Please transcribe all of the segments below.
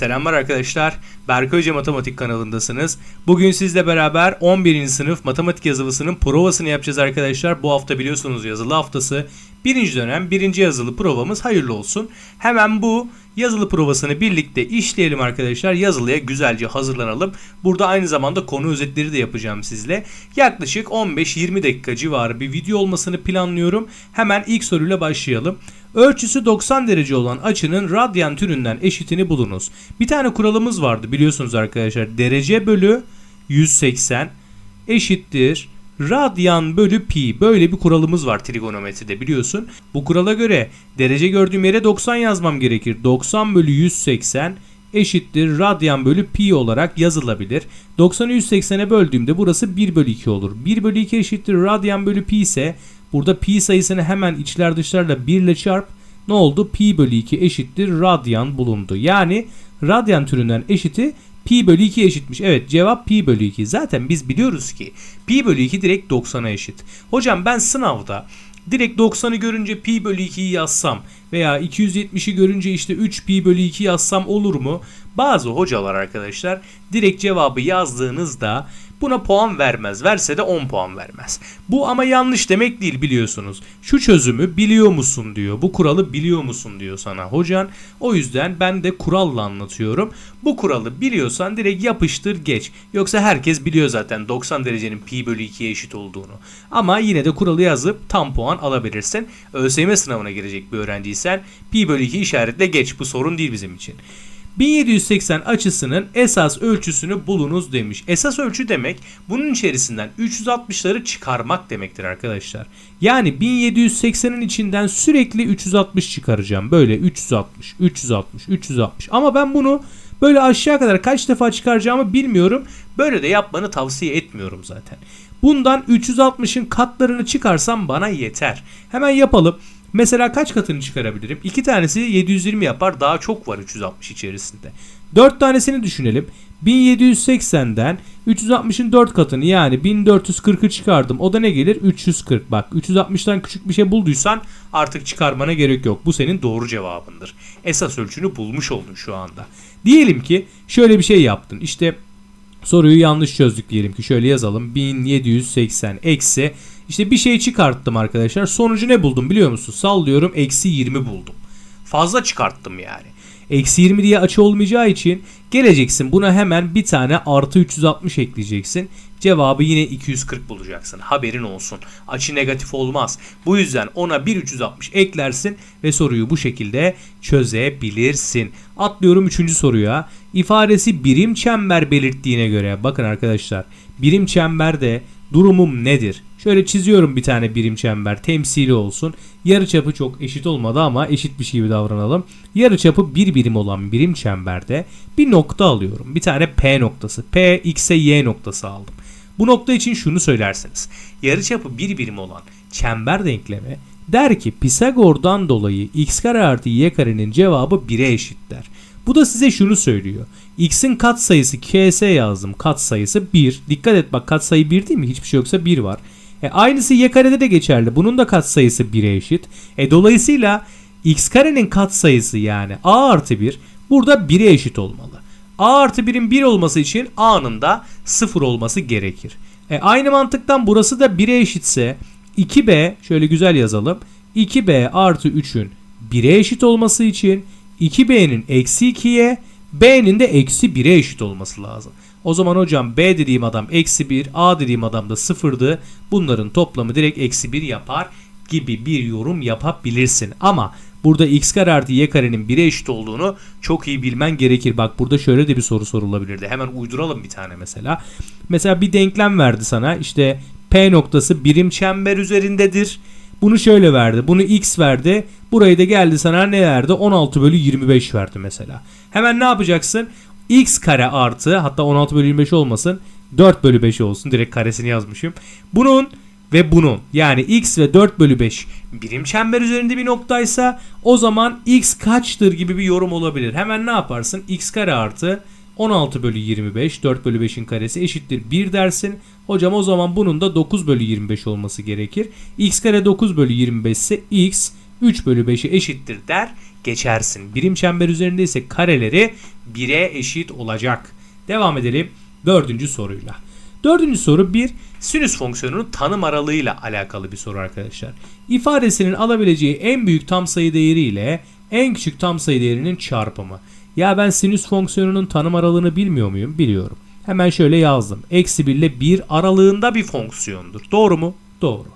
Selamlar arkadaşlar. Berkay Hoca Matematik kanalındasınız. Bugün sizle beraber 11. sınıf matematik yazılısının provasını yapacağız arkadaşlar. Bu hafta biliyorsunuz yazılı haftası. Birinci dönem birinci yazılı provamız hayırlı olsun. Hemen bu yazılı provasını birlikte işleyelim arkadaşlar. Yazılıya güzelce hazırlanalım. Burada aynı zamanda konu özetleri de yapacağım sizle. Yaklaşık 15-20 dakika civarı bir video olmasını planlıyorum. Hemen ilk soruyla başlayalım. Ölçüsü 90 derece olan açının radyan türünden eşitini bulunuz. Bir tane kuralımız vardı biliyorsunuz arkadaşlar. Derece bölü 180 eşittir radyan bölü pi. Böyle bir kuralımız var trigonometride biliyorsun. Bu kurala göre derece gördüğüm yere 90 yazmam gerekir. 90 bölü 180 eşittir radyan bölü pi olarak yazılabilir. 90'ı 180'e böldüğümde burası 1 bölü 2 olur. 1 bölü 2 eşittir radyan bölü pi ise burada pi sayısını hemen içler dışlarla 1 ile çarp. Ne oldu? Pi bölü 2 eşittir radyan bulundu. Yani radyan türünden eşiti pi bölü 2 eşitmiş. Evet cevap pi bölü 2. Zaten biz biliyoruz ki pi bölü 2 direkt 90'a eşit. Hocam ben sınavda direkt 90'ı görünce pi bölü 2'yi yazsam veya 270'i görünce işte 3 pi bölü 2 yazsam olur mu? Bazı hocalar arkadaşlar direkt cevabı yazdığınızda buna puan vermez. Verse de 10 puan vermez. Bu ama yanlış demek değil biliyorsunuz. Şu çözümü biliyor musun diyor. Bu kuralı biliyor musun diyor sana hocan. O yüzden ben de kuralla anlatıyorum. Bu kuralı biliyorsan direkt yapıştır geç. Yoksa herkes biliyor zaten 90 derecenin pi bölü 2'ye eşit olduğunu. Ama yine de kuralı yazıp tam puan alabilirsin. ÖSYM sınavına girecek bir öğrenciysen pi bölü 2 işaretle geç. Bu sorun değil bizim için. 1780 açısının esas ölçüsünü bulunuz demiş. Esas ölçü demek bunun içerisinden 360'ları çıkarmak demektir arkadaşlar. Yani 1780'in içinden sürekli 360 çıkaracağım. Böyle 360, 360, 360. Ama ben bunu böyle aşağı kadar kaç defa çıkaracağımı bilmiyorum. Böyle de yapmanı tavsiye etmiyorum zaten. Bundan 360'ın katlarını çıkarsam bana yeter. Hemen yapalım. Mesela kaç katını çıkarabilirim? İki tanesi 720 yapar. Daha çok var 360 içerisinde. 4 tanesini düşünelim. 1780'den 360'ın 4 katını yani 1440'ı çıkardım. O da ne gelir? 340. Bak 360'tan küçük bir şey bulduysan artık çıkarmana gerek yok. Bu senin doğru cevabındır. Esas ölçünü bulmuş oldun şu anda. Diyelim ki şöyle bir şey yaptın. İşte soruyu yanlış çözdük diyelim ki şöyle yazalım. 1780 eksi işte bir şey çıkarttım arkadaşlar. Sonucu ne buldum biliyor musun? Sallıyorum eksi 20 buldum. Fazla çıkarttım yani. Eksi 20 diye açı olmayacağı için geleceksin buna hemen bir tane artı 360 ekleyeceksin. Cevabı yine 240 bulacaksın. Haberin olsun. Açı negatif olmaz. Bu yüzden ona bir 360 eklersin ve soruyu bu şekilde çözebilirsin. Atlıyorum 3. soruya. İfadesi birim çember belirttiğine göre bakın arkadaşlar birim çemberde durumum nedir? Şöyle çiziyorum bir tane birim çember temsili olsun. Yarı çapı çok eşit olmadı ama eşit bir şey gibi davranalım. Yarı çapı bir birim olan birim çemberde bir nokta alıyorum. Bir tane P noktası. P, X'e Y noktası aldım. Bu nokta için şunu söylersiniz. Yarı çapı bir birim olan çember denklemi der ki Pisagor'dan dolayı x kare artı y karenin cevabı 1'e eşit der. Bu da size şunu söylüyor. X'in kat sayısı ks yazdım. Kat sayısı 1. Dikkat et bak kat sayı 1 değil mi? Hiçbir şey yoksa 1 var. E, aynısı y karede de geçerli. Bunun da kat sayısı 1'e eşit. E, dolayısıyla x karenin kat sayısı yani a artı 1 burada 1'e eşit olmalı. a artı 1'in 1 olması için a'nın da 0 olması gerekir. E, aynı mantıktan burası da 1'e eşitse 2b şöyle güzel yazalım. 2b artı 3'ün 1'e eşit olması için 2b'nin eksi 2'ye b'nin de eksi 1'e eşit olması lazım. O zaman hocam B dediğim adam eksi 1, A dediğim adam da sıfırdı. Bunların toplamı direkt eksi 1 yapar gibi bir yorum yapabilirsin. Ama burada x kare artı y karenin 1'e eşit olduğunu çok iyi bilmen gerekir. Bak burada şöyle de bir soru sorulabilirdi. Hemen uyduralım bir tane mesela. Mesela bir denklem verdi sana. İşte P noktası birim çember üzerindedir. Bunu şöyle verdi. Bunu x verdi. Burayı da geldi sana ne verdi? 16 bölü 25 verdi mesela. Hemen ne yapacaksın? X kare artı hatta 16 bölü 25 olmasın 4 bölü 5 olsun direkt karesini yazmışım. Bunun ve bunun yani x ve 4 bölü 5 birim çember üzerinde bir noktaysa o zaman x kaçtır gibi bir yorum olabilir. Hemen ne yaparsın? x kare artı 16 bölü 25 4 bölü 5'in karesi eşittir 1 dersin. Hocam o zaman bunun da 9 bölü 25 olması gerekir. x kare 9 bölü 25 ise x 3 bölü 5'i eşittir der geçersin. Birim çember üzerinde ise kareleri 1'e eşit olacak. Devam edelim dördüncü soruyla. Dördüncü soru bir sinüs fonksiyonunun tanım aralığıyla alakalı bir soru arkadaşlar. İfadesinin alabileceği en büyük tam sayı değeri ile en küçük tam sayı değerinin çarpımı. Ya ben sinüs fonksiyonunun tanım aralığını bilmiyor muyum? Biliyorum. Hemen şöyle yazdım. Eksi 1 ile 1 aralığında bir fonksiyondur. Doğru mu? Doğru.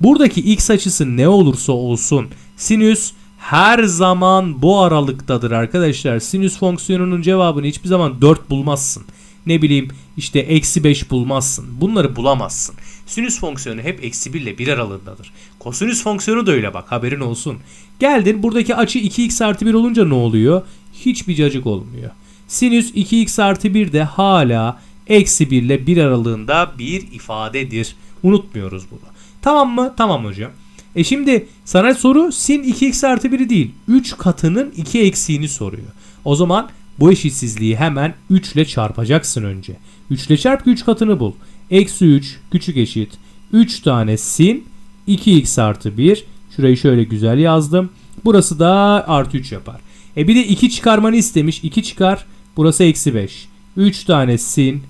Buradaki x açısı ne olursa olsun sinüs her zaman bu aralıktadır arkadaşlar. Sinüs fonksiyonunun cevabını hiçbir zaman 4 bulmazsın. Ne bileyim işte eksi 5 bulmazsın. Bunları bulamazsın. Sinüs fonksiyonu hep eksi 1 ile 1 aralığındadır. Kosinüs fonksiyonu da öyle bak haberin olsun. Geldin buradaki açı 2x artı 1 olunca ne oluyor? Hiçbir cacık olmuyor. Sinüs 2x artı 1 de hala eksi 1 ile 1 aralığında bir ifadedir. Unutmuyoruz bunu. Tamam mı? Tamam hocam. E şimdi sana soru sin 2x artı 1'i değil 3 katının 2 eksiğini soruyor. O zaman bu eşitsizliği hemen 3 ile çarpacaksın önce. 3 ile çarp ki 3 katını bul. Eksi 3 küçük eşit 3 tane sin 2x artı 1. Şurayı şöyle güzel yazdım. Burası da artı 3 yapar. E bir de 2 çıkarmanı istemiş. 2 çıkar. Burası eksi 5. 3 tane sin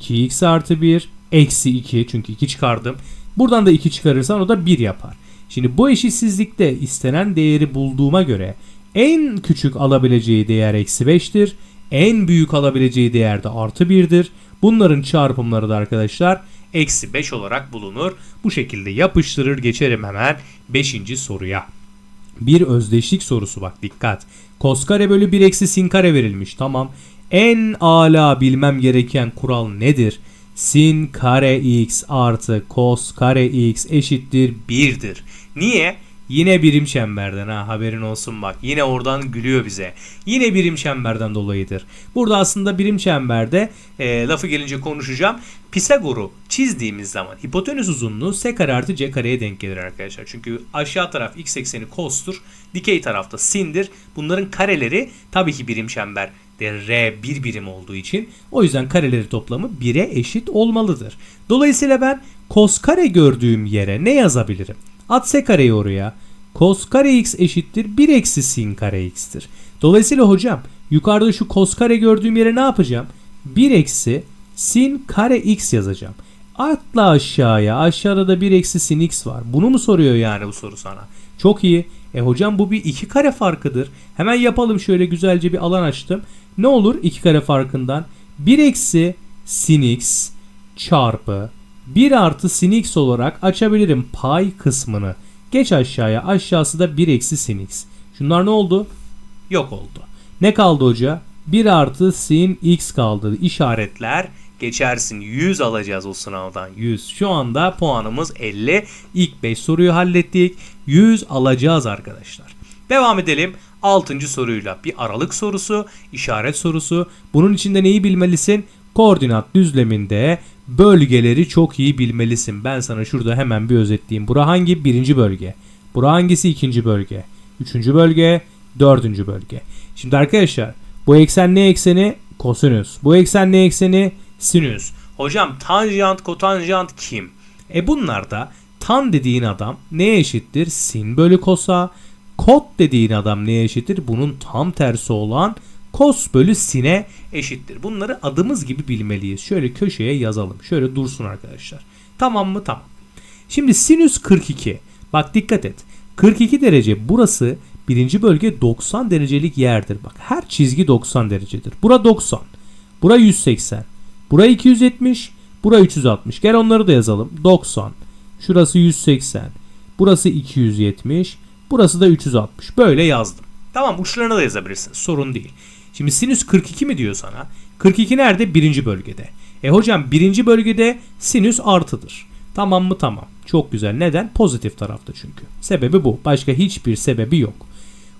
2x artı 1 eksi 2 çünkü 2 çıkardım. Buradan da 2 çıkarırsan o da 1 yapar. Şimdi bu eşitsizlikte istenen değeri bulduğuma göre en küçük alabileceği değer eksi 5'tir. En büyük alabileceği değer de artı 1'dir. Bunların çarpımları da arkadaşlar eksi 5 olarak bulunur. Bu şekilde yapıştırır geçerim hemen 5. soruya. Bir özdeşlik sorusu bak dikkat. Kos kare bölü 1 eksi sin kare verilmiş. Tamam. En ala bilmem gereken kural nedir? Sin kare x artı kos kare x eşittir 1'dir. Niye? Yine birim çemberden ha haberin olsun bak. Yine oradan gülüyor bize. Yine birim çemberden dolayıdır. Burada aslında birim çemberde e, lafı gelince konuşacağım. Pisagor'u çizdiğimiz zaman hipotenüs uzunluğu s kare artı c kareye denk gelir arkadaşlar. Çünkü aşağı taraf x ekseni cos'tur. Dikey tarafta sin'dir. Bunların kareleri tabii ki birim çember de R bir birim olduğu için o yüzden kareleri toplamı 1'e eşit olmalıdır. Dolayısıyla ben kos kare gördüğüm yere ne yazabilirim? At s kareyi oraya. Kos kare x eşittir 1 eksi sin kare x'tir. Dolayısıyla hocam yukarıda şu kos kare gördüğüm yere ne yapacağım? 1 eksi sin kare x yazacağım. Atla aşağıya. Aşağıda da 1 eksi sin x var. Bunu mu soruyor yani bu soru sana? Çok iyi. E hocam bu bir iki kare farkıdır. Hemen yapalım şöyle güzelce bir alan açtım. Ne olur iki kare farkından? 1 eksi sin x çarpı 1 artı sin x olarak açabilirim pay kısmını. Geç aşağıya. Aşağısı da 1 eksi sin x. Şunlar ne oldu? Yok oldu. Ne kaldı hoca? 1 artı sin x kaldı. İşaretler geçersin. 100 alacağız o sınavdan. 100. Şu anda puanımız 50. İlk 5 soruyu hallettik. 100 alacağız arkadaşlar. Devam edelim. 6. soruyla bir aralık sorusu, işaret sorusu. Bunun içinde neyi bilmelisin? Koordinat düzleminde bölgeleri çok iyi bilmelisin. Ben sana şurada hemen bir özetleyeyim. Bura hangi? Birinci bölge. Bura hangisi? ikinci bölge. Üçüncü bölge. Dördüncü bölge. Şimdi arkadaşlar bu eksen ne ekseni? Kosinüs. Bu eksen ne ekseni? Sinüs. Hocam tanjant, kotanjant kim? E bunlar da tan dediğin adam neye eşittir? Sin bölü kosa. Kot dediğin adam neye eşittir? Bunun tam tersi olan kos bölü sine eşittir. Bunları adımız gibi bilmeliyiz. Şöyle köşeye yazalım. Şöyle dursun arkadaşlar. Tamam mı? Tamam. Şimdi sinüs 42. Bak dikkat et. 42 derece burası birinci bölge 90 derecelik yerdir. Bak her çizgi 90 derecedir. Bura 90. Bura 180. Bura 270. Bura 360. Gel onları da yazalım. 90. Şurası 180. Burası 270. Burası da 360. Böyle yazdım. Tamam uçlarına da yazabilirsin. Sorun değil. Şimdi sinüs 42 mi diyor sana? 42 nerede? Birinci bölgede. E hocam birinci bölgede sinüs artıdır. Tamam mı? Tamam. Çok güzel. Neden? Pozitif tarafta çünkü. Sebebi bu. Başka hiçbir sebebi yok.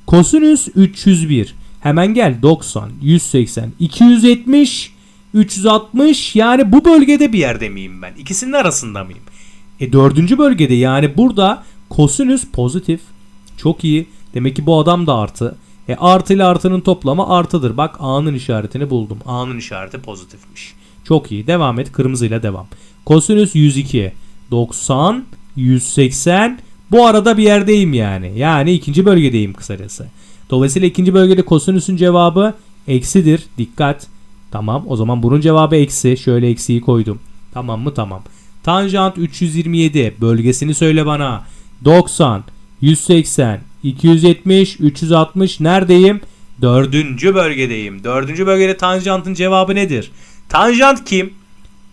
Kosinüs 301. Hemen gel. 90, 180, 270, 360 yani bu bölgede bir yerde miyim ben? İkisinin arasında mıyım? E dördüncü bölgede yani burada kosinüs pozitif. Çok iyi. Demek ki bu adam da artı. E artı ile artının toplamı artıdır. Bak A'nın işaretini buldum. A'nın işareti pozitifmiş. Çok iyi. Devam et. Kırmızıyla devam. Kosinüs 102. 90, 180. Bu arada bir yerdeyim yani. Yani ikinci bölgedeyim kısacası. Dolayısıyla ikinci bölgede kosinüsün cevabı eksidir. Dikkat. Tamam o zaman bunun cevabı eksi. Şöyle eksiyi koydum. Tamam mı? Tamam. Tanjant 327 bölgesini söyle bana. 90, 180, 270, 360 neredeyim? Dördüncü bölgedeyim. Dördüncü bölgede tanjantın cevabı nedir? Tanjant kim?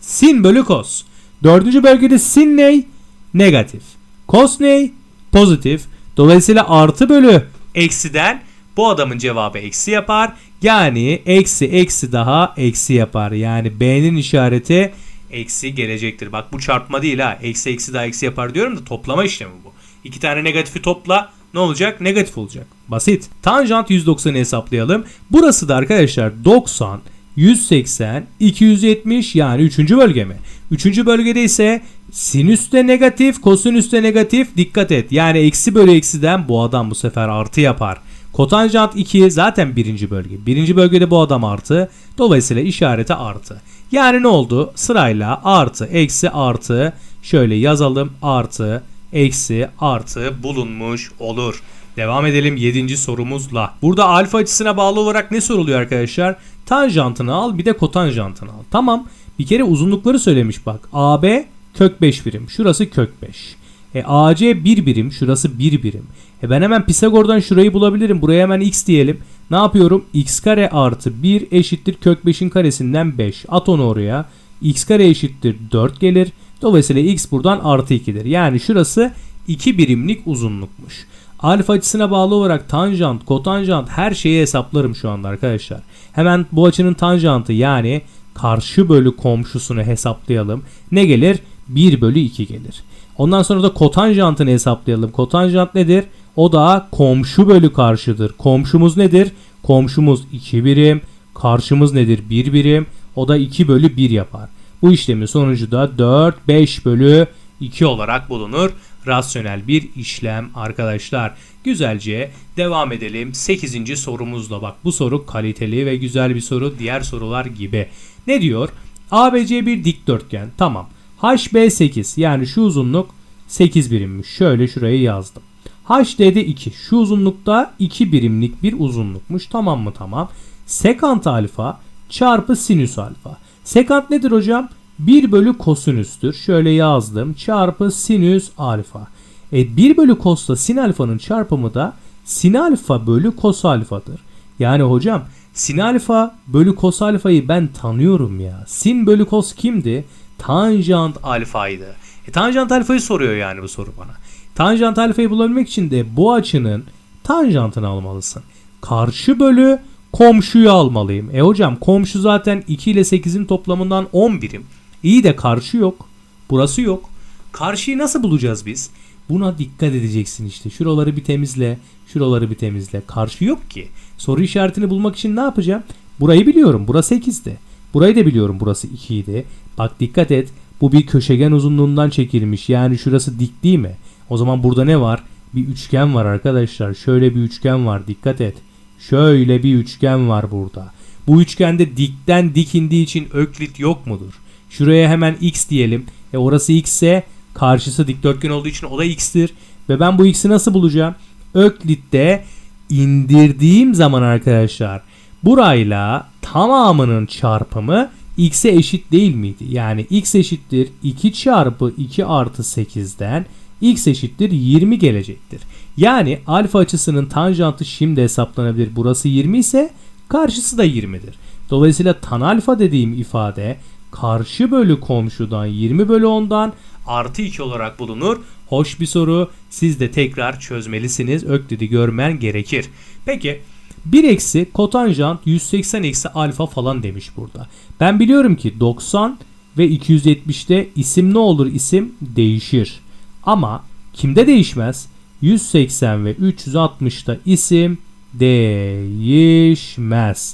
Sin bölü kos. Dördüncü bölgede sin ney? Negatif. Kos ney? Pozitif. Dolayısıyla artı bölü eksiden bu adamın cevabı eksi yapar. Yani eksi eksi daha eksi yapar. Yani B'nin işareti eksi gelecektir. Bak bu çarpma değil ha. Eksi eksi daha eksi yapar diyorum da toplama işlemi bu. İki tane negatifi topla ne olacak? Negatif olacak. Basit. Tanjant 190'ı hesaplayalım. Burası da arkadaşlar 90, 180, 270 yani 3. bölge mi? 3. bölgede ise sinüs de negatif, kosinüs de negatif. Dikkat et. Yani eksi bölü eksiden bu adam bu sefer artı yapar. Kotanjant 2 zaten birinci bölge. Birinci bölgede bu adam artı. Dolayısıyla işareti artı. Yani ne oldu? Sırayla artı, eksi, artı. Şöyle yazalım. Artı, eksi, artı bulunmuş olur. Devam edelim 7. sorumuzla. Burada alfa açısına bağlı olarak ne soruluyor arkadaşlar? Tanjantını al bir de kotanjantını al. Tamam. Bir kere uzunlukları söylemiş bak. AB kök 5 birim. Şurası kök 5. E AC 1 birim. Şurası 1 birim. E ben hemen Pisagor'dan şurayı bulabilirim. Buraya hemen x diyelim. Ne yapıyorum? x kare artı 1 eşittir kök 5'in karesinden 5. At onu oraya. x kare eşittir 4 gelir. Dolayısıyla x buradan artı 2'dir. Yani şurası 2 birimlik uzunlukmuş. Alfa açısına bağlı olarak tanjant, kotanjant her şeyi hesaplarım şu anda arkadaşlar. Hemen bu açının tanjantı yani karşı bölü komşusunu hesaplayalım. Ne gelir? 1 bölü 2 gelir. Ondan sonra da kotanjantını hesaplayalım. Kotanjant nedir? O da komşu bölü karşıdır. Komşumuz nedir? Komşumuz 2 birim. Karşımız nedir? 1 birim. O da 2 bölü 1 yapar. Bu işlemin sonucu da 4, 5 bölü 2 olarak bulunur. Rasyonel bir işlem arkadaşlar. Güzelce devam edelim. 8. sorumuzla bak bu soru kaliteli ve güzel bir soru diğer sorular gibi. Ne diyor? ABC bir dikdörtgen. Tamam. HB 8 yani şu uzunluk 8 birimmiş. Şöyle şuraya yazdım. HD'de 2. Şu uzunlukta 2 birimlik bir uzunlukmuş. Tamam mı? Tamam. Sekant alfa çarpı sinüs alfa. Sekant nedir hocam? 1 bölü kosinüstür. Şöyle yazdım. Çarpı sinüs alfa. E 1 bölü kosla sin alfanın çarpımı da sin alfa bölü kos alfadır. Yani hocam sin alfa bölü kos alfayı ben tanıyorum ya. Sin bölü kos kimdi? Tanjant alfaydı. E, tanjant alfayı soruyor yani bu soru bana. Tanjant alfayı bulabilmek için de bu açının tanjantını almalısın. Karşı bölü komşuyu almalıyım. E hocam komşu zaten 2 ile 8'in toplamından 10 birim. İyi de karşı yok. Burası yok. Karşıyı nasıl bulacağız biz? Buna dikkat edeceksin işte. Şuraları bir temizle. Şuraları bir temizle. Karşı yok ki. Soru işaretini bulmak için ne yapacağım? Burayı biliyorum. Burası 8'di. Burayı da biliyorum. Burası 2 idi. Bak dikkat et. Bu bir köşegen uzunluğundan çekilmiş. Yani şurası dik değil mi? O zaman burada ne var? Bir üçgen var arkadaşlar. Şöyle bir üçgen var. Dikkat et. Şöyle bir üçgen var burada. Bu üçgende dikten dik için öklit yok mudur? Şuraya hemen x diyelim. E orası x ise karşısı dikdörtgen olduğu için o da x'tir. Ve ben bu x'i nasıl bulacağım? Öklit'te indirdiğim zaman arkadaşlar burayla tamamının çarpımı x'e eşit değil miydi? Yani x eşittir 2 çarpı 2 artı 8'den x eşittir 20 gelecektir. Yani alfa açısının tanjantı şimdi hesaplanabilir. Burası 20 ise karşısı da 20'dir. Dolayısıyla tan alfa dediğim ifade karşı bölü komşudan 20 bölü 10'dan artı 2 olarak bulunur. Hoş bir soru. Siz de tekrar çözmelisiniz. Öklid'i görmen gerekir. Peki 1 eksi kotanjant 180 eksi alfa falan demiş burada. Ben biliyorum ki 90 ve 270'te isim ne olur isim değişir. Ama kimde değişmez? 180 ve 360'ta isim değişmez.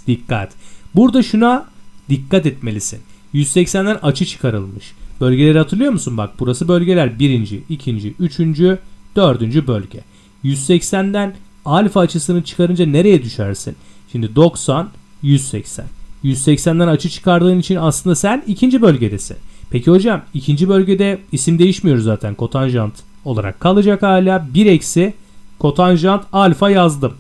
Dikkat. Burada şuna dikkat etmelisin. 180'den açı çıkarılmış. Bölgeleri hatırlıyor musun? Bak burası bölgeler birinci, ikinci, üçüncü, dördüncü bölge. 180'den alfa açısını çıkarınca nereye düşersin? Şimdi 90, 180. 180'den açı çıkardığın için aslında sen ikinci bölgedesin. Peki hocam ikinci bölgede isim değişmiyor zaten kotanjant olarak kalacak hala. 1 eksi kotanjant alfa yazdım.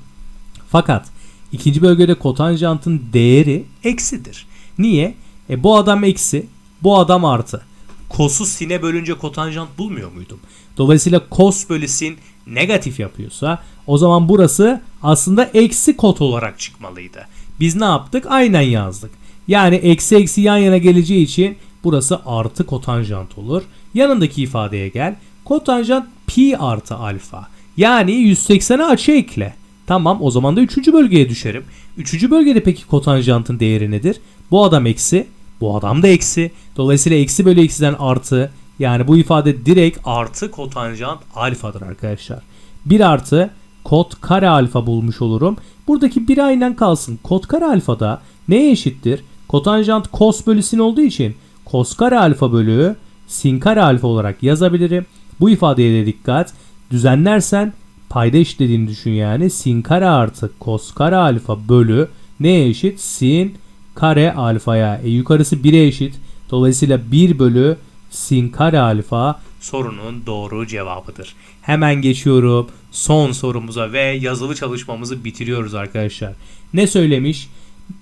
Fakat ikinci bölgede kotanjantın değeri eksidir. Niye? E bu adam eksi, bu adam artı. Kosu sine bölünce kotanjant bulmuyor muydum? Dolayısıyla kos bölü sin negatif yapıyorsa o zaman burası aslında eksi kot olarak çıkmalıydı. Biz ne yaptık? Aynen yazdık. Yani eksi eksi yan yana geleceği için burası artı kotanjant olur. Yanındaki ifadeye gel. Kotanjant pi artı alfa. Yani 180'e açı ekle. Tamam o zaman da 3. bölgeye düşerim. 3. bölgede peki kotanjantın değeri nedir? Bu adam eksi, bu adam da eksi. Dolayısıyla eksi bölü eksiden artı. Yani bu ifade direkt artı kotanjant alfadır arkadaşlar. 1 artı kot kare alfa bulmuş olurum. Buradaki 1 aynen kalsın. Kot kare alfa da neye eşittir? Kotanjant kos bölü sin olduğu için kos kare alfa bölü sin kare alfa olarak yazabilirim. Bu ifadeye de dikkat. Düzenlersen payda eşitlediğini düşün yani. Sin kare artı kos kare alfa bölü neye eşit? Sin kare alfaya. E yukarısı 1'e eşit. Dolayısıyla 1 bölü sin kare alfa sorunun doğru cevabıdır. Hemen geçiyorum son sorumuza ve yazılı çalışmamızı bitiriyoruz arkadaşlar. Ne söylemiş?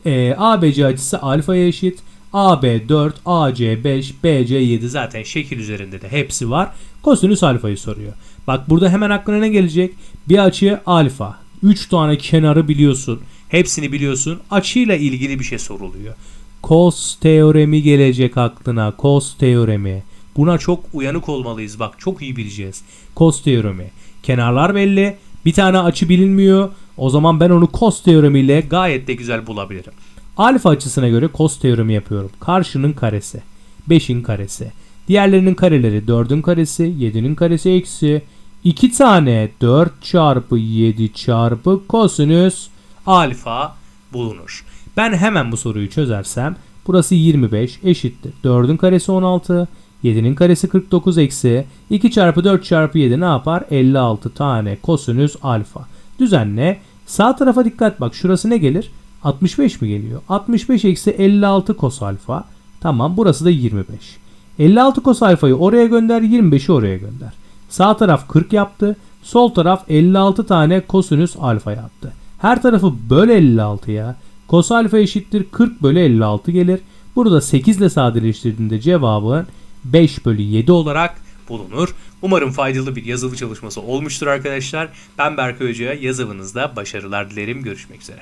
Ee, ABC açısı alfaya eşit. AB 4, AC 5, BC 7 zaten şekil üzerinde de hepsi var. Kosinüs alfayı soruyor. Bak burada hemen aklına ne gelecek? Bir açı alfa. 3 tane kenarı biliyorsun. Hepsini biliyorsun. Açıyla ilgili bir şey soruluyor. Cos teoremi gelecek aklına. Cos teoremi. Buna çok uyanık olmalıyız. Bak çok iyi bileceğiz. Cos teoremi. Kenarlar belli. Bir tane açı bilinmiyor. O zaman ben onu cos teoremiyle gayet de güzel bulabilirim. Alfa açısına göre cos teoremi yapıyorum. Karşının karesi. 5'in karesi. Diğerlerinin kareleri 4'ün karesi, 7'nin karesi eksi 2 tane 4 çarpı 7 çarpı kosinüs alfa bulunur. Ben hemen bu soruyu çözersem burası 25 eşittir. 4'ün karesi 16, 7'nin karesi 49 eksi 2 çarpı 4 çarpı 7 ne yapar? 56 tane kosinüs alfa. Düzenle. Sağ tarafa dikkat bak. Şurası ne gelir? 65 mi geliyor? 65 eksi 56 kos alfa. Tamam burası da 25. 56 kos alfayı oraya gönder 25'i oraya gönder. Sağ taraf 40 yaptı. Sol taraf 56 tane kosinüs alfa yaptı. Her tarafı böl 56 ya. Kos alfa eşittir 40 bölü 56 gelir. Burada 8 ile sadeleştirdiğinde cevabın 5 bölü 7 olarak bulunur. Umarım faydalı bir yazılı çalışması olmuştur arkadaşlar. Ben Berkay Hoca'ya yazılınızda başarılar dilerim. Görüşmek üzere.